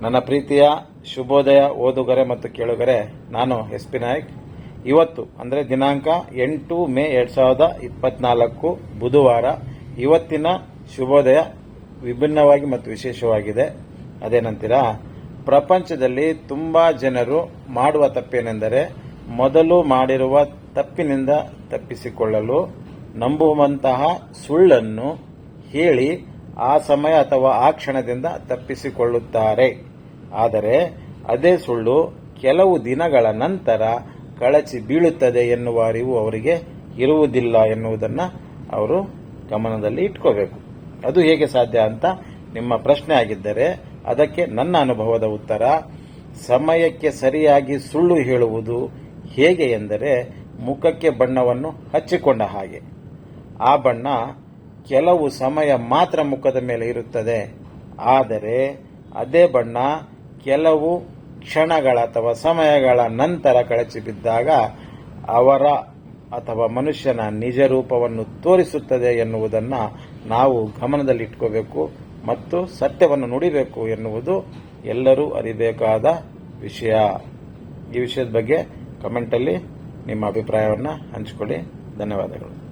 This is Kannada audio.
ನನ್ನ ಪ್ರೀತಿಯ ಶುಭೋದಯ ಓದುಗರೆ ಮತ್ತು ಕೇಳುಗರೆ, ನಾನು ಎಸ್ ಪಿ ನಾಯಕ್. ಇವತ್ತು, ಅಂದರೆ ದಿನಾಂಕ ಎಂಟು ಮೇ ಎರಡ್ ಸಾವಿರದ ಇಪ್ಪತ್ನಾಲ್ಕು ಬುಧವಾರ, ಇವತ್ತಿನ ಶುಭೋದಯ ವಿಭಿನ್ನವಾಗಿ ಮತ್ತು ವಿಶೇಷವಾಗಿದೆ. ಅದೇನಂತೀರಾ ಪ್ರಪಂಚದಲ್ಲಿ ತುಂಬಾ ಜನರು ಮಾಡುವ ತಪ್ಪೇನೆಂದರೆ, ಮೊದಲು ಮಾಡಿರುವ ತಪ್ಪಿನಿಂದ ತಪ್ಪಿಸಿಕೊಳ್ಳಲು, ನಂಬುವಂತಹ ಸುಳ್ಳನ್ನು ಹೇಳಿ ಆ ಸಮಯ ಅಥವಾ ಆ ಕ್ಷಣದಿಂದ ತಪ್ಪಿಸಿಕೊಳ್ಳುತ್ತಾರೆ. ಆದರೆ ಅದೇ ಸುಳ್ಳು ಕೆಲವು ದಿನಗಳ ನಂತರ ಕಳಚಿ ಬೀಳುತ್ತದೆ ಎನ್ನುವ ಅರಿವು ಅವರಿಗೆ ಇರುವುದಿಲ್ಲ ಎನ್ನುವುದನ್ನು ಅವರು ಗಮನದಲ್ಲಿ ಇಟ್ಕೋಬೇಕು. ಅದು ಹೇಗೆ ಸಾಧ್ಯ ಅಂತ ನಿಮ್ಮ ಪ್ರಶ್ನೆ ಆಗಿದ್ದರೆ ಅದಕ್ಕೆ ನನ್ನ ಅನುಭವದ ಉತ್ತರ, ಸಮಯಕ್ಕೆ ಸರಿಯಾಗಿ ಸುಳ್ಳು ಹೇಳುವುದು ಹೇಗೆ ಎಂದರೆ ಮುಖಕ್ಕೆ ಬಣ್ಣವನ್ನು ಹಚ್ಚಿಕೊಂಡ ಹಾಗೆ. ಆ ಬಣ್ಣ ಕೆಲವು ಸಮಯ ಮಾತ್ರ ಮುಖದ ಮೇಲೆ ಇರುತ್ತದೆ. ಆದರೆ ಅದೇ ಬಣ್ಣ ಕೆಲವು ಕ್ಷಣಗಳ ಅಥವಾ ಸಮಯಗಳ ನಂತರ ಕಳಚಿ ಬಿದ್ದಾಗ ಅವರ ಅಥವಾ ಮನುಷ್ಯನ ನಿಜ ರೂಪವನ್ನು ತೋರಿಸುತ್ತದೆ ಎನ್ನುವುದನ್ನು ನಾವು ಗಮನದಲ್ಲಿಟ್ಕೋಬೇಕು ಮತ್ತು ಸತ್ಯವನ್ನು ನುಡಿಬೇಕು ಎನ್ನುವುದು ಎಲ್ಲರೂ ಅರಿಬೇಕಾದ ವಿಷಯ. ಈ ವಿಷಯದ ಬಗ್ಗೆ ಕಮೆಂಟಲ್ಲಿ ನಿಮ್ಮ ಅಭಿಪ್ರಾಯವನ್ನು ಹಂಚಿಕೊಳ್ಳಿ. ಧನ್ಯವಾದಗಳು.